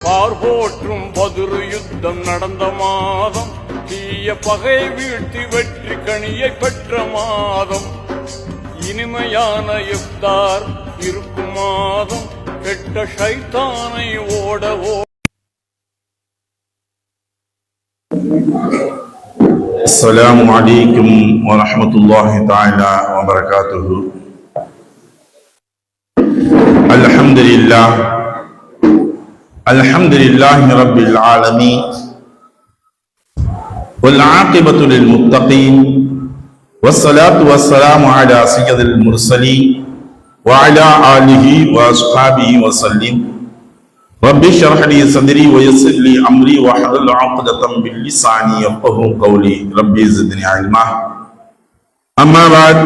பார் போற்றும் பதிரு யுத்தம் நடந்த மாதம் தீய பகை வீழ்த்தி வெற்றி கனியை பெற்ற மாதம் இனிமையான இஃப்தார் இருக்கும் மாதம் கெட்ட ஷைத்தானை ஓட ஓ السلام عليكم ورحمة الله تعالى وبركاته الحمد لله الحمد لله رب العالمين والعاقبة للمتقين والصلاة والسلام على سيد المرسلين وعلى آله وأصحابه وسلم. رب اشرح لي صدري ويسر لي امري واحلل عقدة من لساني يفقهوا قولي ربي زدني علما. اما بعد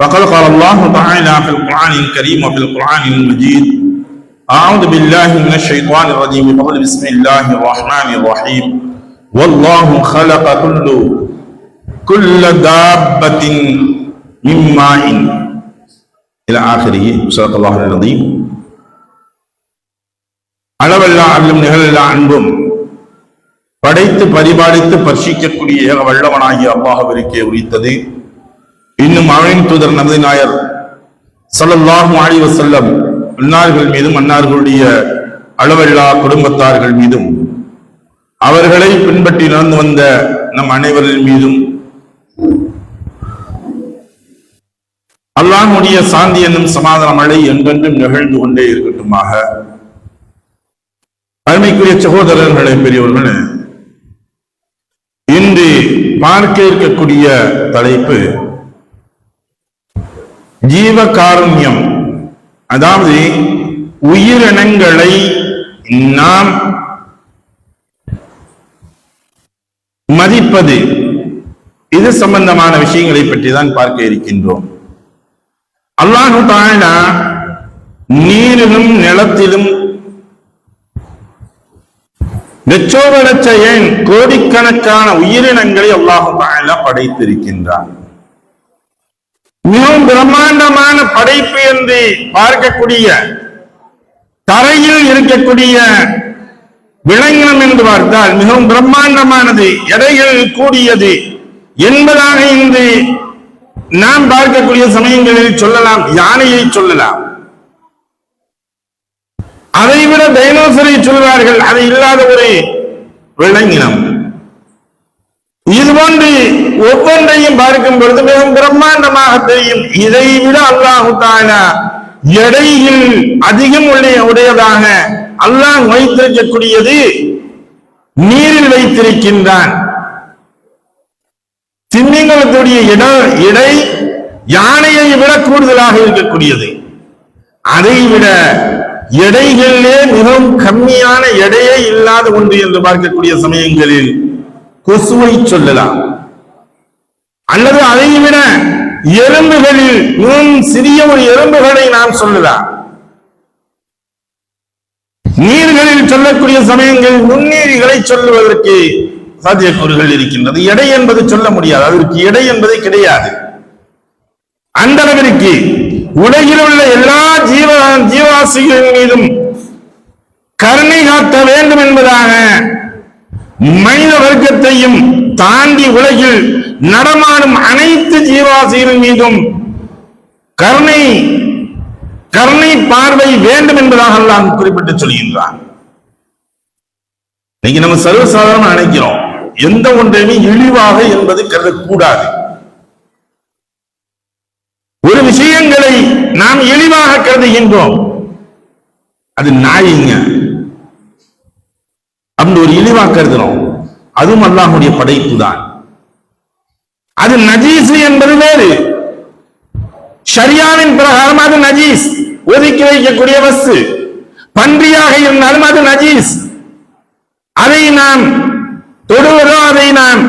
فقد قال الله تعالى في القرآن الكريم وفي القرآن المجيد اعوذ بالله من الشيطان الرجيم بفضل بسم الله الرحمن الرحيم والله خلق كل كل دابة من ماء الى اخره صدق الله العظيم அளவல்லா அல்லும் நிகழல்லா அன்பும் படைத்து பரிபாலித்து பர்ஷிக்கக்கூடிய ஏக வல்லவனாகிய அல்லாஹவிற்கே உரித்தது இன்னும் அவனின் தூதர் நமது நாயர் ஸல்லல்லாஹு அலைஹி வஸல்லம் அன்னார்கள் மீதும் அன்னார்களுடைய அளவல்லா குடும்பத்தார்கள் மீதும் அவர்களை பின்பற்றி நடந்து வந்த நம் அனைவரின் மீதும் அல்லாஹுடைய சாந்தி என்னும் சமாதான மழை என்றென்றும் நிகழ்ந்து கொண்டே இருக்கட்டுமாக. அருமைக்குரிய சகோதரர்களை பெரியவர்களே இன்று பார்க்க இருக்கக்கூடிய தலைப்பு ஜீவ காருண்யம் அதாவது உயிரினங்களை நாம் மதிப்பது. இது சம்பந்தமான விஷயங்களை பற்றி தான் பார்க்க இருக்கின்றோம். அல்லாஹு தாழா நீரிலும் நிலத்திலும் லட்சோப லட்ச ஏன் கோடிக்கணக்கான உயிரினங்களை அல்லாஹு தாலா படைத்திருக்கின்றான். மிகவும் பிரம்மாண்டமான படைப்பு என்று பார்க்கக்கூடிய தரையில் இருக்கக்கூடிய விலங்கினம் என்று பார்த்தால் மிகவும் பிரம்மாண்டமானது எடைகள் கூடியது என்பதாக இன்று நாம் பார்க்கக்கூடிய சமயங்களில் சொல்லலாம் யானையை சொல்லலாம். அதை விட டைனோசரை சொல்வார்கள் அது இல்லாத ஒரு விலங்கினம். இது போன்று ஒவ்வொன்றையும் பார்க்கும் பொழுது மிகவும் பிரம்மாண்டமாக தெரியும். இதை விட அல்லாஹு எடையில் அதிகம் உடைய உடையதாக அல்லாஹ் வைத்திருக்கக்கூடியது நீரில் வைத்திருக்கின்றான். திமிங்கலத்துடைய இட இடை யானையை விட கூடுதலாக இருக்கக்கூடியது. அதை விட எடைகளிலே மிகவும் கம்மியான எடையே இல்லாத ஒன்று என்று பார்க்கக்கூடிய சமயங்களில் கொசுவை சொல்லலாம். அல்லது அதை விட எறும்புகளில் மிகவும் சிறிய ஒரு எறும்புகளை நாம் சொல்லலாம். நீர்களில் சொல்லக்கூடிய சமயங்கள் நுண்ணீரிகளை சொல்லுவதற்கு சாத்தியக்கூறுகள் இருக்கின்றது. எடை என்பது சொல்ல முடியாது. அதற்கு எடை என்பது கிடையாது. அந்த அளவிற்கு உலகில் உள்ள எல்லா ஜீவ ஜீவாசிகளின் மீதும் கருணை காட்ட வேண்டும் என்பதாக மனித வர்க்கத்தையும் தாண்டி உலகில் நடமாடும் அனைத்து ஜீவாசிகள் மீதும் கருணை கருணை பார்வை வேண்டும் என்பதாக எல்லாம் குறிப்பிட்டு சொல்கின்றான். இன்னைக்கு நம்ம சர்வசாதாரணம் நினைக்கிறோம். எந்த ஒன்றையுமே இழிவாக என்பது கருதக்கூடாது. ஒரு விஷயங்களை நாம் இழிவாக கருதுகின்றோம். அது நாயிங்க. அப்படி ஒரு இழிவாக கருதுறோம். அதுவும் அல்லாஹுடைய படைப்பு தான் அது நஜீஸ் என்பது வேறு. ஷரியாவின் பிரகாரம் அது நஜீஸ். ஒதுக்கி வைக்கக்கூடிய வஸ்து. பன்றியாக இருந்தாலும் அது நஜீஸ். அதை நாம் தொடுவதோ அதை நாம்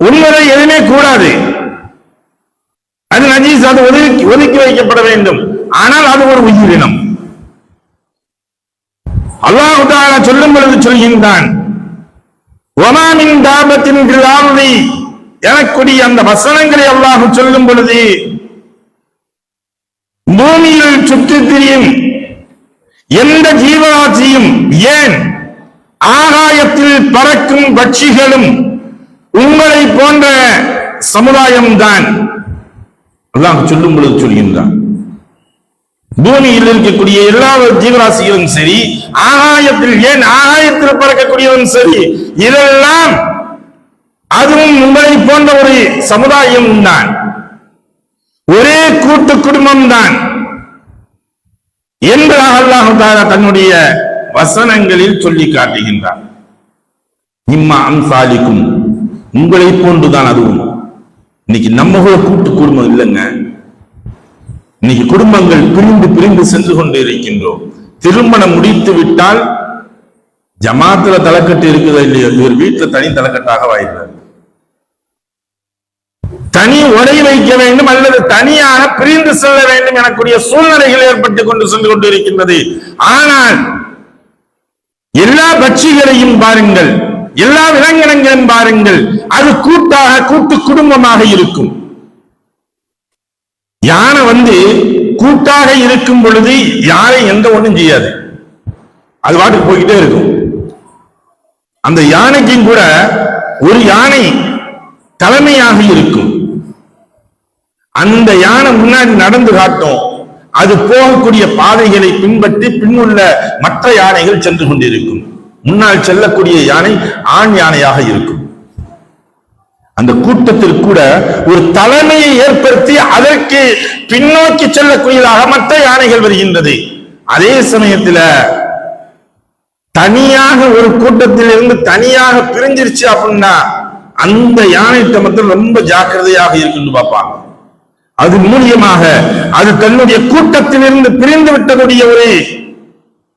உண்மதை எதுவுமே கூடாது. அது நஜீஸ் அது ஒதுக்கி ஒதுக்கி வைக்கப்பட வேண்டும். ஆனால் அது ஒரு உயிரினம். அல்லாஹு சொல்லும் பொழுது சொல்கின்றான் ஒமாமின் தாபத்தின் கிராமதி எனக்குரிய அந்த வசனங்களை அல்லாஹ் சொல்லும் பொழுது பூமியில் சுற்றித் திரியும் எந்த ஜீவராசியும் ஏன் ஆகாயத்தில் பறக்கும் பட்சிகளும் உங்களை போன்ற சமுதாயம்தான்? அல்லாஹ் சொல்லும் பொழுது சொல்கின்றான். பூமியில் இருக்கக்கூடிய எல்லா ஜீவராசிகளும் சரி ஆகாயத்தில் ஏன் ஆகாயத்தில் பறக்கக்கூடியவன் சரி இதெல்லாம் அதுவும் உங்களை போன்ற ஒரு சமுதாயம் தான். ஒரே கூட்டு குடும்பம் தான். என்று அல்லாஹ் தன்னுடைய வசனங்களில் சொல்லி காட்டுகின்றார் இம்மா அம்சாலிக்கும் உங்களை போன்றுதான் அதுவும். இன்னைக்கு நம்ம கூட கூட்டு குடும்பம் இல்லைங்க. இன்னைக்கு குடும்பங்கள் பிரிந்து பிரிந்து சென்று கொண்டு இருக்கின்றோம். திருமணம் முடித்து விட்டால் ஜமாத்துல தலைக்கட்டு இருக்குதா இல்லையோ இவர் வீட்டுல தனி தலைக்கட்டாக வாய்க்கிறார் தனி உடை வைக்க வேண்டும் அல்லது தனியாக பிரிந்து செல்ல வேண்டும் எனக்கூடிய சூழ்நிலைகள் ஏற்பட்டு கொண்டு சென்று கொண்டு இருக்கின்றது ஆனால் எல்லா பட்சிகளையும் பாருங்கள் எல்லா விலங்கினங்களையும் பாருங்கள் அது கூட்டாக கூட்டு குடும்பமாக இருக்கும். யானை வந்து கூட்டாக இருக்கும் பொழுது யாரை எந்த ஒண்ணும் செய்யாது. அது வாட்டுக்கு போய்கிட்டே இருக்கும். அந்த யானைக்கும் கூட ஒரு யானை தலைமையாக இருக்கும். அந்த யானை முன்னாடி நடந்து காட்டும். அது போகக்கூடிய பாதைகளை பின்பற்றி பின்னுள்ள மற்ற யானைகள் சென்று கொண்டிருக்கும். முன்னால் செல்லக்கூடிய யானை ஆண் யானையாக இருக்கும். அந்த கூட்டத்தில் கூட ஒரு தலைமையை ஏற்படுத்தி அதற்கு பின்னோக்கி செல்லக்கூடியதாக மற்ற யானைகள் வருகின்றது. அதே சமயத்தில் தனியாக ஒரு கூட்டத்தில் இருந்து தனியாக பிரிஞ்சிருச்சு அப்படின்னா அந்த யானைகிட்ட மட்டும் ரொம்ப ஜாக்கிரதையாக இருக்குன்னு பார்ப்பாங்க. அது மூலியமாக அது தன்னுடைய கூட்டத்திலிருந்து பிரிந்து விட்டக்கூடிய ஒரு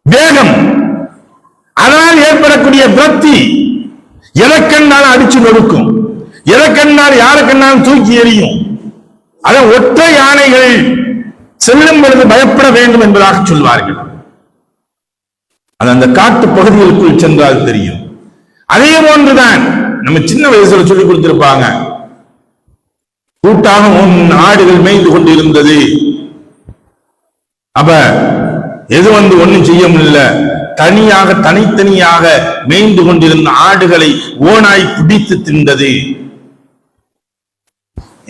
வேகம் அதனால் ஏற்படக்கூடிய விரக்தி எதற்கென்றாலும் அடிச்சு நொறுக்கும் யாரை யாருக்கென்றாலும் தூக்கி எறியும். அதை ஒற்றை யானைகள் செல்லும் பொழுது பயப்பட வேண்டும் என்பதாக சொல்வார்கள். அது அந்த காட்டு பகுதிகளுக்குள் சென்றால் தெரியும். அதே போன்றுதான் நம்ம சின்ன வயசுல சொல்லி கொடுத்திருப்பாங்க. கூட்டாக உன் ஆடுகள் மேய்ந்து கொண்டிருந்தது. அப்ப எது வந்து ஒண்ணும் செய்ய முடியல. தனியாக தனித்தனியாக மேய்ந்து கொண்டிருந்த ஆடுகளை ஓனாய் பிடித்து தின்றது.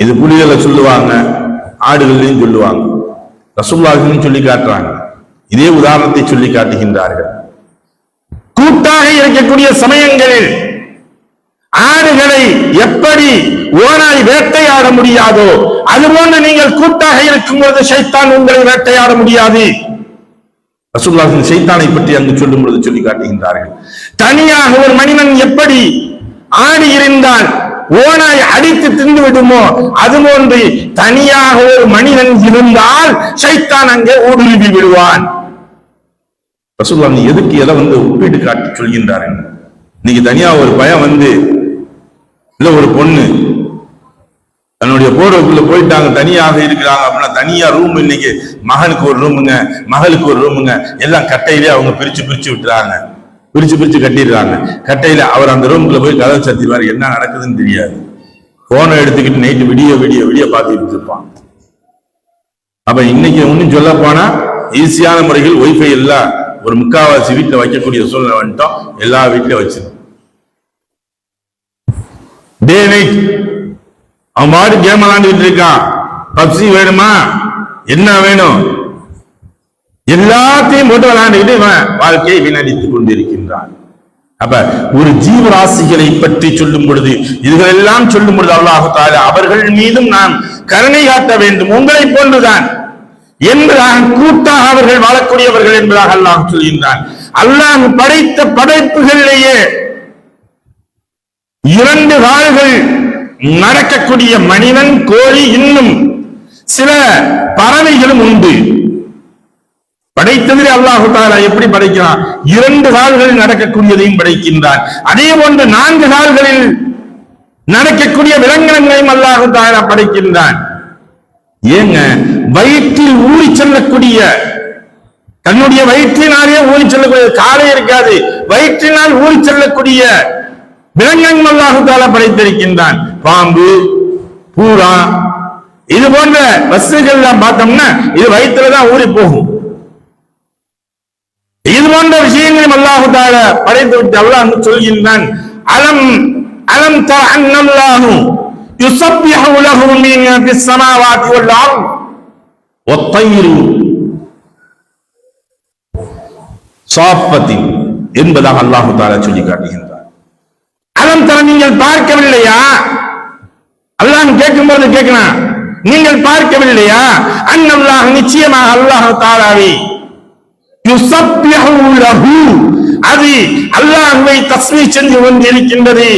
இது புலிகளை சொல்லுவாங்க ஆடுகளையும் சொல்லுவாங்க. ரசூல்லாவையும் சொல்லி காட்டுறாங்க. இதே உதாரணத்தை சொல்லி காட்டுகின்றார்கள். கூட்டாக இருக்கக்கூடிய சமயங்களில் ஆடுகளை எப்படி ஓனாய் வேட்டையாட முடியாதோ அதுபோன்று நீங்கள் கூட்டாக இருக்கும் பொழுது சைத்தான் உங்களை வேட்டையாட முடியாது. ரசூல்லாஹின் சைத்தானை பற்றி அங்கு சொல்லும் பொழுது சொல்லி காட்டுகின்றார்கள். தனியாக ஒரு மனிதன் எப்படி ஆடி இருந்தால் ஓனாய் அடித்து தின்று விடுமோ? அதுபோன்று தனியாக ஒரு மனிதன் இருந்தால் சைத்தான் அங்கே ஊடுருவி விடுவான். ரசூல்லா நீ எதுக்கு எதை வந்து ஒப்பீடு காட்டி சொல்கின்றார் இன்னைக்கு தனியா ஒரு பயம் வந்து இல்ல ஒரு பொண்ணு தன்னுடைய போர்வைக்குள்ள போயிட்டாங்க தனியாக இருக்கிறாங்க அப்படின்னா தனியா ரூம் இன்னைக்கு மகனுக்கு ஒரு ரூமுங்க மகளுக்கு ஒரு ரூமுங்க எல்லாம் கட்டையிலே அவங்க பிரிச்சு பிரிச்சு விட்டுறாங்க. பிரிச்சு பிரிச்சு கட்டிடுறாங்க. கட்டையில அவர் அந்த ரூமுக்குள்ள போய் கதவை சத்திடுவார் என்ன நடக்குதுன்னு தெரியாது. போனை எடுத்துக்கிட்டு நைட்டு விடிய விடிய விடிய பார்த்துக்கிட்டு இருப்பான். அப்ப இன்னைக்கு ஒன்னும் சொல்ல போனா ஈஸியான முறையில் ஒய்ஃபை எல்லாம் ஒரு முக்காவாசி வீட்டில் வைக்கக்கூடிய சூழ்நிலை வந்துட்டோம். எல்லா வீட்லயும் வச்சிருக்கோம். டே நைட் அவன் பாட்டு கேம் விளாண்டுக்கிட்டு இருக்கான். பப்சி வேணுமா? என்ன வேணும்? எல்லாத்தையும் போட்டு விளையாண்டுக்கிட்டு இவன் வாழ்க்கையை வீணடித்துக் கொண்டிருக்கின்றான். அப்ப ஒரு ஜீவராசிகளை பற்றி சொல்லும் பொழுது இதுகளெல்லாம் சொல்லும் பொழுது அல்லாஹு அவர்கள் மீதும் நாம் கருணை காட்ட வேண்டும். உங்களை போன்றுதான். என்பதாக கூட்டாக அவர்கள் வாழக்கூடியவர்கள் என்பதாக அல்லாஹ் சொல்கின்றான். அல்லாஹ் படைத்த படைப்புகளிலேயே இரண்டு கால்கள் நடக்கக்கூடிய மனிதன் கோழி இன்னும் சில பறவைகளும் உண்டு. படைத்ததிலே அல்லாஹு தாலா எப்படி படைக்கிறான்? இரண்டு கால்களில் நடக்கக்கூடியதையும் படைக்கின்றான். அதே போன்று நான்கு கால்களில் நடக்கக்கூடிய விலங்கினங்களையும் அல்லாஹு தாலா படைக்கின்றான். ஏங்க வயிற்றில் ஊறி செல்லக்கூடிய தன்னுடைய வயிற்றினாலே ஊறி செல்லக்கூடிய காலே இருக்காது. வயிற்றினால் ஊறி செல்லக்கூடிய விலங்கங்கள் அல்லாஹு தாலா படைத்திருக்கின்றான். பாம்பு பூரா இது போன்ற வசதிகள் எல்லாம் பார்த்தோம்னா இது வயிற்றுல தான் ஊறி போகும். இது போன்ற விஷயங்களையும் அல்லாஹு தால படைத்து விட்டு அல்லாஹ் சொல்கின்றான். அலம் அலம் த அன்னல்லாஹு யுஸப்பிஹு லஹு மின் ஃபிஸ் ஸமாவாதி வல் அர்த் வத்தைரு சாப்பத்தின் என்பதாக அல்லாஹு தாலா சொல்லி காட்டுகின்றார் அலம் தர நீங்கள் பார்க்கவில்லையா? அல்லாஹ் கேட்கும்போது கேட்கலாம் நீங்கள் பார்க்கவில்லையா? அன்னல்லாஹ் நிச்சயமாக அல்லாஹு தாலாவை அது அல்லாஹ்வை தஸ்மீ செஞ்சு கொண்டிருக்கின்றது.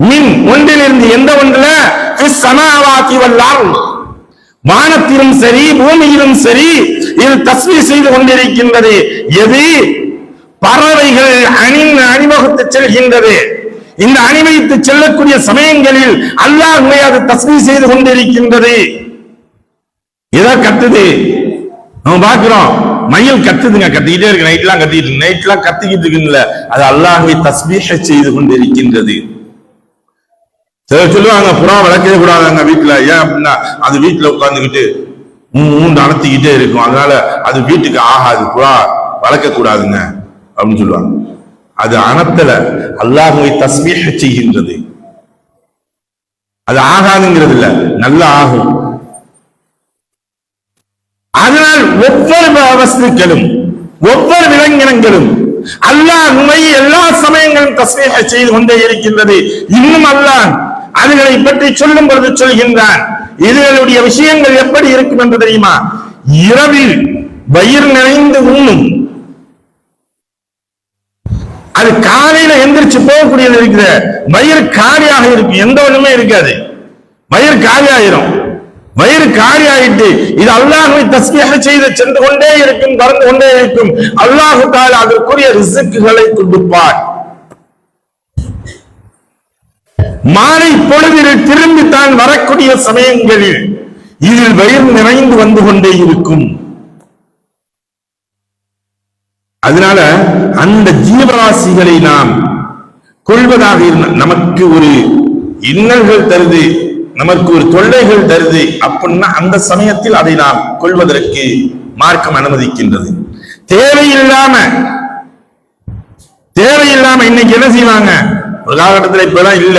மின் ஒன்றிலிருந்து எந்த ஒன்றுல? சமாவாக்கி ஸமாவாதி வானத்திலும் சரி பூமியிலும் சரி இது தஸ்மி செய்து கொண்டிருக்கின்றது. எது? பறவைகள் அணிந்த அணிவகுத்து செல்கின்றது. இந்த அணிவகுத்து செல்லக்கூடிய சமயங்களில் அல்லாஹ்வை அது தஸ்மி செய்து கொண்டிருக்கின்றது. இதை கத்துது நம்ம பாக்குறோம் மயில் கத்துதுங்க கத்திக்கிட்டே இருக்கு நைட்லாம் கத்திட்டு நைட்லாம் கத்திக்கிட்டு இருக்குங்கள அது அல்லாஹை தஸ்மீக செய்து கொண்டிருக்கின்றது. சிலர் சொல்லுவாங்க புறா வளர்க்கவே கூடாதாங்க வீட்டுல. ஏன் அப்படின்னா அது வீட்டுல உட்கார்ந்துகிட்டு மூண்டு அணத்திக்கிட்டே இருக்கும். அதனால அது வீட்டுக்கு ஆகாது. புறா வளர்க்க கூடாதுங்க அப்படின்னு சொல்லுவாங்க. அது அணத்தல அல்லாஹுவை தஸ்மீக செய்கின்றது. அது ஆகாதுங்கிறது இல்ல நல்லா ஆகும். அதனால் ஒவ்வொரு வசதிகளும் ஒவ்வொரு விலங்கினங்களும் அல்லாஹ்வை எல்லா சமயங்களும் தஸ்மீக செய்து கொண்டே இருக்கின்றது. இன்னும் அல்லாஹ் அதுகளை பற்றி சொல்லும் பொழுது சொல்கின்றான் இதுகளுடைய விஷயங்கள் எப்படி இருக்கும் என்று தெரியுமா? இரவில் வயிறு நிறைந்து உண்ணும் அது காலையில எந்திரிச்சு போகக்கூடியது இருக்கிற வயிறு காலியாக இருக்கும் எந்த ஒண்ணுமே இருக்காது. வயிறு காலியாயிரும். ஆயிரும் வயிறு காலி ஆயிட்டு இது அல்லாஹுவை தஸ்மியாக செய்து சென்று கொண்டே இருக்கும் பறந்து கொண்டே இருக்கும். அல்லாஹு தால் அதற்குரிய ரிசுக்குகளை கொடுப்பார் மாலை பொழுதில் திரும்பி தான் வரக்கூடிய சமயங்களில் இதில் வயிறு நிறைந்து வந்து கொண்டே இருக்கும். அதனால அந்த ஜீவராசிகளை நாம் கொள்வதாக இருந்த நமக்கு ஒரு இன்னல்கள் தருது. நமக்கு ஒரு தொல்லைகள் தருது அப்படின்னா அந்த சமயத்தில் அதை நாம் கொள்வதற்கு மார்க்கம் அனுமதிக்கின்றது. தேவையில்லாம தேவையில்லாம இன்னைக்கு என்ன செய்வாங்க? ஒரு காலகட்டத்தில் இப்பெல்லாம் இல்ல.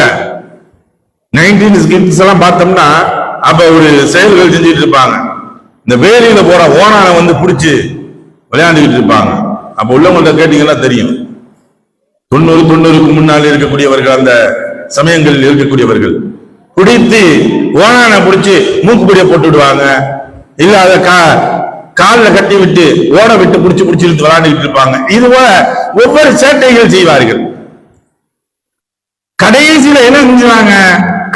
நைன்டீன் கிட்ஸ் எல்லாம் பார்த்தோம்னா அப்ப ஒரு செயல்கள் செஞ்சுட்டு இருப்பாங்க. இந்த வேலையில போற ஓனானை வந்து பிடிச்சி விளையாண்டுக்கிட்டு இருப்பாங்க. அப்ப உள்ளவங்கள்ட்ட கேட்டீங்கன்னா தெரியும். தொண்ணூறு தொண்ணூறுக்கு முன்னால் இருக்கக்கூடியவர்கள் அந்த சமயங்களில் இருக்கக்கூடியவர்கள். பிடித்து ஓனான புடிச்சு மூக்குப்பிடிய போட்டு விடுவாங்க. இல்ல அதை கா காலில் கட்டி விட்டு ஓட விட்டு பிடிச்சு பிடிச்சி இழுத்து விளையாண்டுகிட்டு இருப்பாங்க. இது போல ஒவ்வொரு சேட்டைகள் செய்வார்கள். கடைசியில என்ன செஞ்சுவாங்க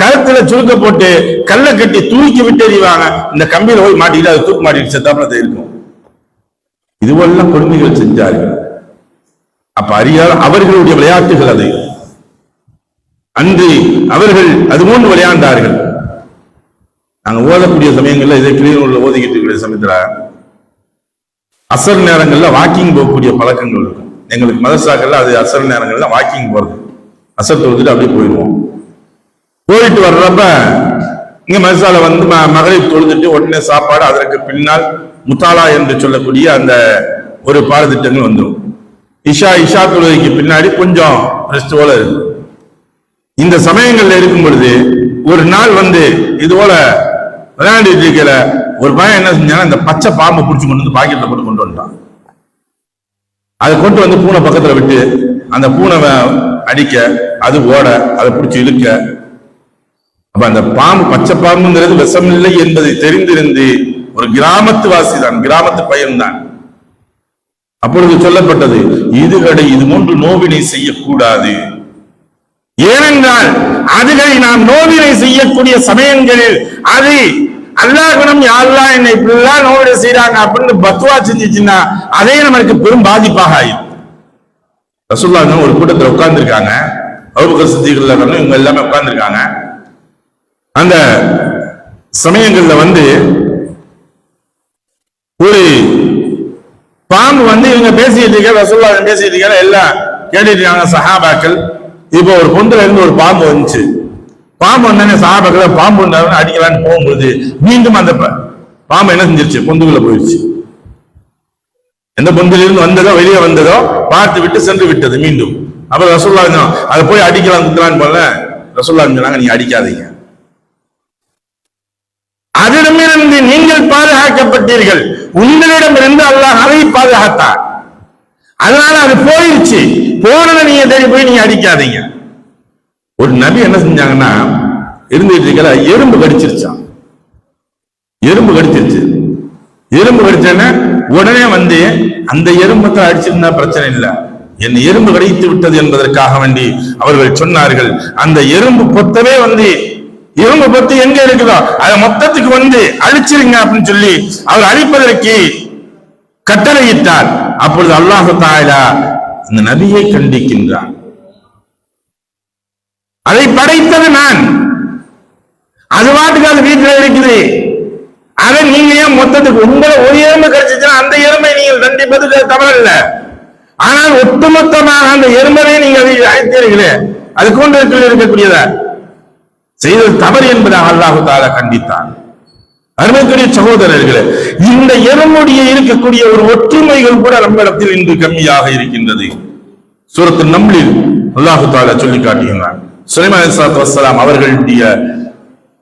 கழுத்துல சுருக்க போட்டு கல்லை கட்டி தூக்கி விட்டு எறிவாங்க. இந்த கம்பியில போய் மாட்டிக்கிட்டு அது தூக்கு மாட்டிட்டு செத்தாப்புல இருக்கும். இதுவெல்லாம் கொடுமைகள் செஞ்சார்கள். அப்ப அறியாத அவர்களுடைய விளையாட்டுகள் அது. அன்று அவர்கள் அதுபோன்று விளையாண்டார்கள். நாங்க ஓதக்கூடிய சமயங்கள்ல இதை கிளியூர்ல ஓதிக்கிட்டு இருக்கிற சமயத்துல அசர் நேரங்கள்ல வாக்கிங் போகக்கூடிய பழக்கங்கள் இருக்கும். எங்களுக்கு மதரசாக்கள்ல அது அசர் நேரங்கள்ல வாக்கிங் போறது. அசர் தொழுதுட்டு அப்படியே போயிடுவோம். போயிட்டு வர்றப்ப இங்க மதரசால வந்து ம- மகளிர் தொழுதுட்டு உடனே சாப்பாடு அதற்கு பின்னால் முத்தாலா என்று சொல்லக்கூடிய அந்த ஒரு பாடத்திட்டங்கள் வந்துடும் இஷா இஷா தொழுகைக்கு பின்னாடி கொஞ்சம் ரெஸ்ட் போல இருக்கும் இந்த சமயங்கள்ல இருக்கும் பொழுது ஒரு நாள் வந்து இது போல விளையாண்டுட்டு இருக்கிற ஒரு பையன் என்ன செஞ்சான் இந்த பச்சை பாம்பை பிடிச்சி கொண்டு வந்து பாக்கெட்ல போட்டு கொண்டு வந்துட்டான். அதை கொண்டு வந்து பூனை பக்கத்துல விட்டு அந்த பூனை அடிக்க அது ஓட அதை பிடிச்சி இழுக்க. அப்ப அந்த பாம்பு பச்சை பாம்புங்கிறது விஷமில்லை என்பதை தெரிந்திருந்து ஒரு கிராமத்து வாசி தான் கிராமத்து பையன் தான். அப்பொழுது சொல்லப்பட்டது இதுகளை இது போன்று நோவினை செய்யக்கூடாது. ஏனென்றால் அதுகளை நாம் நோவினை செய்யக்கூடிய சமயங்களில் அது அல்லாஹிடம் யாரெல்லாம் என்னை இப்படிலாம் நோவினை செய்யறாங்க அப்படின்னு பத்துவா செஞ்சிச்சுன்னா அதே நமக்கு பெரும் பாதிப்பாக ஆயிடும் ரசுல்லாங்க ஒரு கூட்டத்தில் உட்கார்ந்துருக்காங்க. அபுபக்கர் சித்திகள் இவங்க எல்லாமே உட்கார்ந்துருக்காங்க. அந்த சமயங்கள்ல வந்து ஒரு பாம்பு வந்து இவங்க பேசிட்டு இருக்க ரசுல்லா பேசிட்டு இருக்க எல்லாம் கேட்டுட்டு இருக்காங்க சஹாபாக்கள். இப்போ ஒரு பொந்துல இருந்து ஒரு பாம்பு வந்துச்சு. பாம்பு வந்தானே சஹாபாக்கள் பாம்பு வந்தாலும் அடிக்கலான்னு போகும்போது மீண்டும் அந்த ப- பாம்பு என்ன செஞ்சிருச்சு? பொந்துக்குள்ள போயிடுச்சு எந்த பொந்திலிருந்து வந்ததோ வெளியே வந்ததோ பார்த்து விட்டு சென்று விட்டது மீண்டும். அப்புறம் ரசோல்லா அதை போய் அடிக்கலாம் குத்தலான்னு போல. ரசோல்லா சொன்னாங்க நீங்க அடிக்காதீங்க. அதிடமிருந்து நீங்கள் பாதுகாக்கப்பட்டீர்கள். உங்களிடமிருந்து அல்லாஹ் அதை பாதுகாத்தார். அதனால அது போயிருச்சு. போனதை நீங்க தேடி போய் நீங்க அடிக்காதீங்க. ஒரு நபி என்ன செஞ்சாங்கன்னா இருந்துட்டு இருக்கல எறும்பு கடிச்சிருச்சான் எறும்பு கடிச்சிருச்சு. எறும்பு கடிச்சோன்னா உடனே வந்து அந்த எறும்பத்தை அடிச்சிருந்தா பிரச்சனை இல்லை. என் எறும்பு கடித்து விட்டது என்பதற்காக வேண்டி அவர்கள் சொன்னார்கள். அந்த எறும்பு பொத்தவே வந்து எறும்பு பொத்து எங்க இருக்குதோ அதை மொத்தத்துக்கு வந்து அழிச்சிருங்க அப்படின்னு சொல்லி அவர் அழிப்பதற்கு கட்டளையிட்டார். அப்பொழுது அல்லாஹு தாலா இந்த நபியை கண்டிக்கின்றார் அதை படைத்தது நான். அது பாட்டுக்கு அது வீட்டில் இருக்குது. அதை நீங்க ஏன் மொத்தத்துக்கு உங்களை ஒரு எறும்பு கிடைச்சிச்சுன்னா அந்த எறும்பை நீங்கள் தண்டிப்பது தவறல்ல. ஆனால் ஒட்டுமொத்தமாக அந்த எறும்பனை நீங்கள் அழைத்தீர்களே அது கொண்டு இருக்கக்கூடியதா? செய்தது தவறு என்பதாக அல்லாஹு தாலா கண்டித்தான். அருமைக்குரிய சகோதரர்களே இந்த எறும்புடைய இருக்கக்கூடிய ஒரு ஒற்றுமைகள் கூட நம்ம இடத்தில் இன்று கம்மியாக இருக்கின்றது. சூரத்து நம்ளில் அல்லாஹு தாலா சொல்லி காட்டுகிறான் சுலைமான் அலிஸ்லாத்து வசலாம் அவர்களுடைய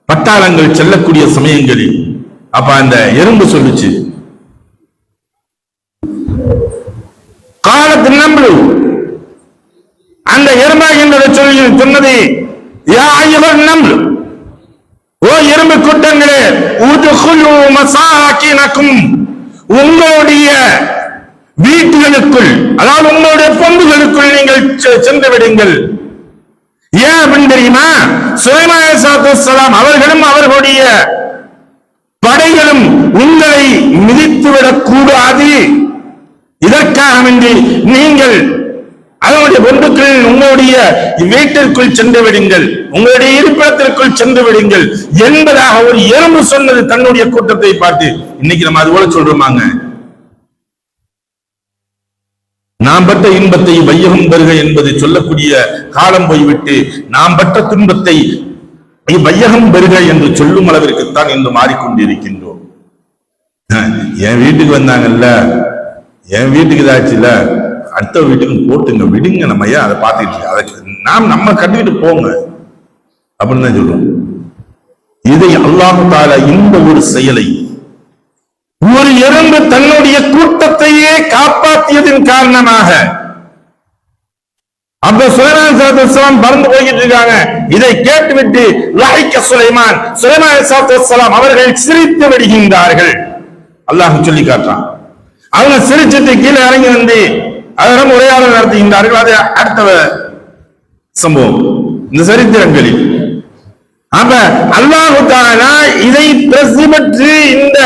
பட்டாளங்கள் செல்லக்கூடிய சமயங்களில் அப்ப அந்த எறும்பு சொல்லுச்சு. காலத்து நம்பு அந்த எறும்பாகின்றதை சொல்லி சொன்னது யா ஐயவர் நம்பு ஓ எறும்பு கூட்டங்களே உதுகுலு உங்களுடைய வீட்டுகளுக்குள் அதாவது உங்களுடைய பொம்புகளுக்குள் நீங்கள் சென்று விடுங்கள். ஏன் அப்படின்னு தெரியுமா? சுலைமாசலாம் அவர்களும் அவர்களுடைய படைகளும் உங்களை மிதித்துவிடக் கூடாது இதற்காக வேண்டி நீங்கள் அதனுடைய பொந்துக்கள் உங்களுடைய வீட்டிற்குள் சென்று விடுங்கள். உங்களுடைய இருப்பிடத்திற்குள் சென்று விடுங்கள். என்பதாக ஒரு எறும்பு சொன்னது தன்னுடைய கூட்டத்தை பார்த்து இன்னைக்கு நம்ம அது போல சொல்றோமாங்க? நாம் பட்ட இன்பத்தை வையகம் தருக என்பது சொல்லக்கூடிய காலம் போய்விட்டு நாம் பட்ட துன்பத்தை வையகம் பெறுக என்று சொல்லும் அளவிற்குத்தான் இன்று மாறிக்கொண்டிருக்கின்றோம். என் வீட்டுக்கு வந்தாங்கல்ல? என் வீட்டுக்கு இதாச்சுல அடுத்த வீட்டுக்கு போட்டுங்க விடுங்க நம்ம ஏன் அதை பார்த்துட்டு அதை நாம் நம்ம கட்டிக்கிட்டு போங்க. அப்படின்னு தான் சொல்றோம். இதை அல்லாஹு தாலா இந்த ஒரு செயலை ஒரு எறும்பு தன்னுடைய கூட்டத்தையே காப்பாற்றியதன் காரணமாக அப்ப சுலைமான் பறந்து போய்கிட்டு இருக்காங்க. இதை கேட்டுவிட்டு லாய்க்க சுலைமான் சுலைமான் அவர்கள் சிரித்து விடுகின்றார்கள். அல்லாஹ் சொல்லி காட்டுறான். அவங்க சிரிச்சிட்டு கீழே இறங்கி வந்து அதெல்லாம் உரையாடல் நடத்துகின்றார்கள் அது அடுத்த சம்பவம். இந்த சரித்திரங்களில். அப்ப அல்லாஹு தாலா இதை பிரசிபற்றி இந்த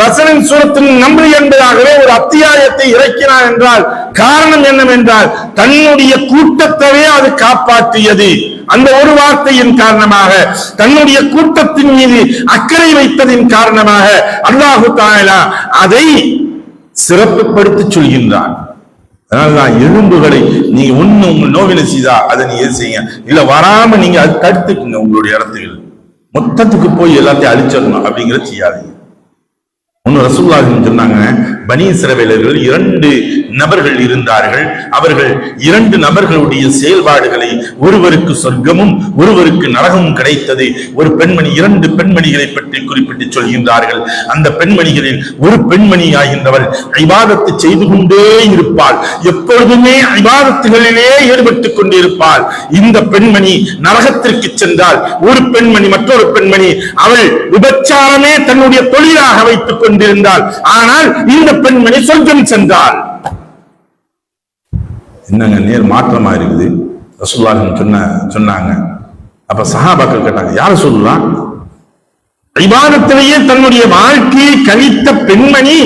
வசனம் சூரத்தின் நம்பு என்பதாகவே ஒரு அத்தியாயத்தை இறக்கினார் என்றால் காரணம் என்னவென்றால் தன்னுடைய கூட்டத்தவே அது காப்பாற்றியது. அந்த ஒரு வார்த்தையின் காரணமாக தன்னுடைய கூட்டத்தின் மீது அக்கறை வைத்ததின் காரணமாக அல்லாஹு தாலா அதை சிறப்புப்படுத்தி சொல்கின்றான். அதனாலதான் எலும்புகளை நீங்க ஒண்ணு உங்க நோவினை செய்தா அதை நீங்க ஏது செய்யுங்க? இல்ல வராம நீங்க அது தடுத்துக்குங்க உங்களுடைய இடத்துகள் மொத்தத்துக்கு போய் எல்லாத்தையும் அழிச்சிடணும் அப்படிங்கிறத செய்யாதீங்க. ஒன்னு ரசூல்லாஹின் சொன்னாங்க பனி சிறவேலர்கள் இரண்டு நபர்கள் இருந்தார்கள். அவர்கள் இரண்டு நபர்களுடைய செயல்பாடுகளை ஒருவருக்கு சொர்க்கமும் ஒருவருக்கு நரகமும் கிடைத்தது. ஒரு பெண்மணி இரண்டு பெண்மணிகளை பற்றி குறிப்பிட்டு சொல்கின்றார்கள். அந்த பெண்மணிகளில் ஒரு பெண்மணி ஆகின்றவர் ஐவாதத்தை செய்து கொண்டே இருப்பாள். எப்பொழுதுமே ஐவாதத்துகளிலே ஈடுபட்டுக் கொண்டிருப்பாள். இந்த பெண்மணி நரகத்திற்கு சென்றால் ஒரு பெண்மணி மற்றொரு பெண்மணி அவள் விபச்சாரமே தன்னுடைய தொழிலாக வைத்துக் கொண்டிருந்தாள். ஆனால் இந்த பெண்மணி சொர்க்கம் சென்றாள். என்னங்க நேர் மாற்றமா இருக்குது? ரசூலுல்லாஹி சொன்ன சொன்னாங்க. அப்ப சஹாபாக்கள் கேட்டாங்க யார சொல்லலாம் இபாதத்திலேயே தன்னுடைய வாழ்க்கையை கழித்த பெண்மணி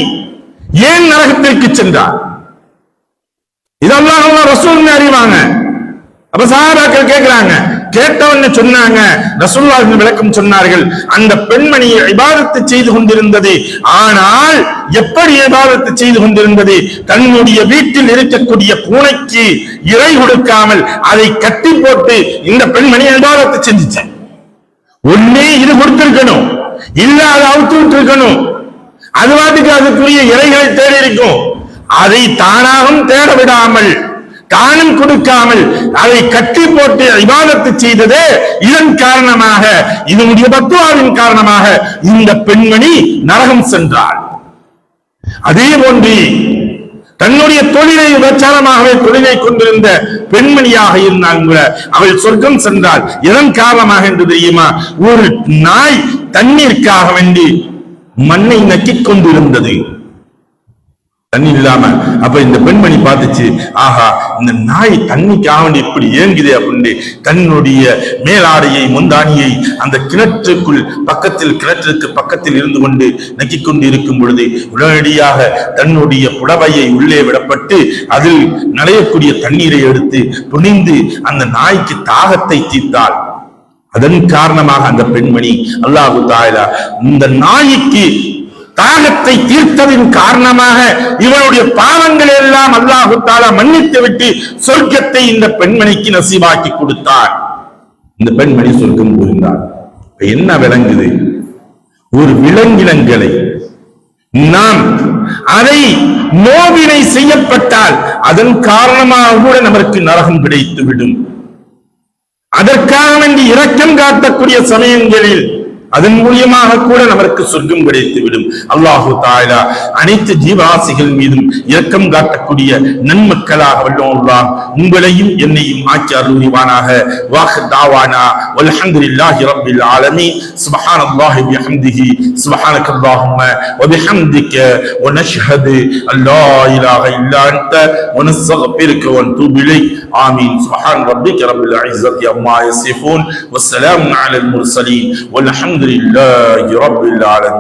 ஏன் நரகத்திற்கு சென்றார் இதெல்லாம் ரசூல் அறிவாங்க. அப்ப சஹாபாக்கள் கேட்கிறாங்க கேட்டவன்னு சொன்னாங்க ரசுல்லாவின் விளக்கம் சொன்னார்கள் அந்த பெண்மணி இபாதத்தை செய்து கொண்டிருந்தது. ஆனால் எப்படி இபாதத்தை செய்து கொண்டிருந்தது? தன்னுடைய வீட்டில் இருக்கக்கூடிய பூனைக்கு இறை கொடுக்காமல் அதை கட்டி போட்டு இந்த பெண்மணி இபாதத்தை செஞ்சுச்சு. ஒன்னே இது கொடுத்திருக்கணும் இல்ல அதை அவுத்து விட்டு இருக்கணும் அது வாட்டுக்கு அதுக்குரிய இறைகளை தேடி இருக்கும். அதை தானாகவும் தேட விடாமல் தானம் கொடுக்காமல் அதை கட்டி போட்டு விவாதத்தை செய்ததே இதன் காரணமாக இதனுடைய பத்துவாவின் காரணமாக இந்த பெண்மணி நரகம் சென்றாள். அதே போன்று தன்னுடைய தொழிலை விபச்சாரமாகவே தொழிலை கொண்டிருந்த பெண்மணியாக இருந்தால் கூட அவள் சொர்க்கம் சென்றால் எதன் காரணமாக என்று தெரியுமா? ஒரு நாய் தண்ணீருக்காக வேண்டி மண்ணை நக்கிக் கொண்டிருந்தது. தண்ணி இல்லாம. அப்ப இந்த பெண்மணி பார்த்துச்சு ஆஹா இந்த நாய் தண்ணிக்காக வேண்டி இப்படி ஏங்குதே அப்படின்னு தன்னுடைய மேலாடையை முந்தானியை அந்த கிணற்றுக்குள் பக்கத்தில் கிணற்றுக்கு பக்கத்தில் இருந்து கொண்டு நக்கிக் கொண்டு இருக்கும் பொழுது உடனடியாக தன்னுடைய புடவையை உள்ளே விடப்பட்டு அதில் நனையக்கூடிய தண்ணீரை எடுத்து புனிந்து அந்த நாய்க்கு தாகத்தை தீர்த்தாள். அதன் காரணமாக அந்த பெண்மணி அல்லாஹு தாயலா இந்த நாய்க்கு தாகத்தை தீர்த்ததின் காரணமாக இவனுடைய பாவங்கள் எல்லாம் அல்லாஹு தாலா மன்னித்து விட்டு சொர்க்கத்தை இந்த பெண்மணிக்கு நசீவாக்கி கொடுத்தார். இந்த பெண்மணி சொர்க்கம் புரிந்தார். என்ன விளங்குது? ஒரு விலங்கினங்களை நாம் அதை நோவினை செய்யப்பட்டால் அதன் காரணமாக கூட நமக்கு நரகம் கிடைத்து விடும் அதற்காக வேண்டி இரக்கம் காட்டக்கூடிய சமயங்களில் அதன் மூலியமாக கூட நமக்கு சொர்க்கம் கிடைத்துவிடும் அல்லாஹு தாயலா அனைத்து ஜீவராசிகள் மீதும் இரக்கம் காட்டக்கூடிய நன்மக்களாக வல்லோம் உங்களையும் என்னையும் ஆக்கி அருள்வானாக வாஹ் தாவானா வல்ஹம்துலில்லாஹி ரப்பில் ஆலமீன் சுப்ஹானல்லாஹி பிஹம்திஹி சுப்ஹானக அல்லாஹும்ம وبحمدك ونشهد أن لا إله إلا أنت ونستغفرك ونتوب إليك آمين سبحان ربك رب العزة عما يصفون والسلام على المرسلين والحمد لله رب العالمين.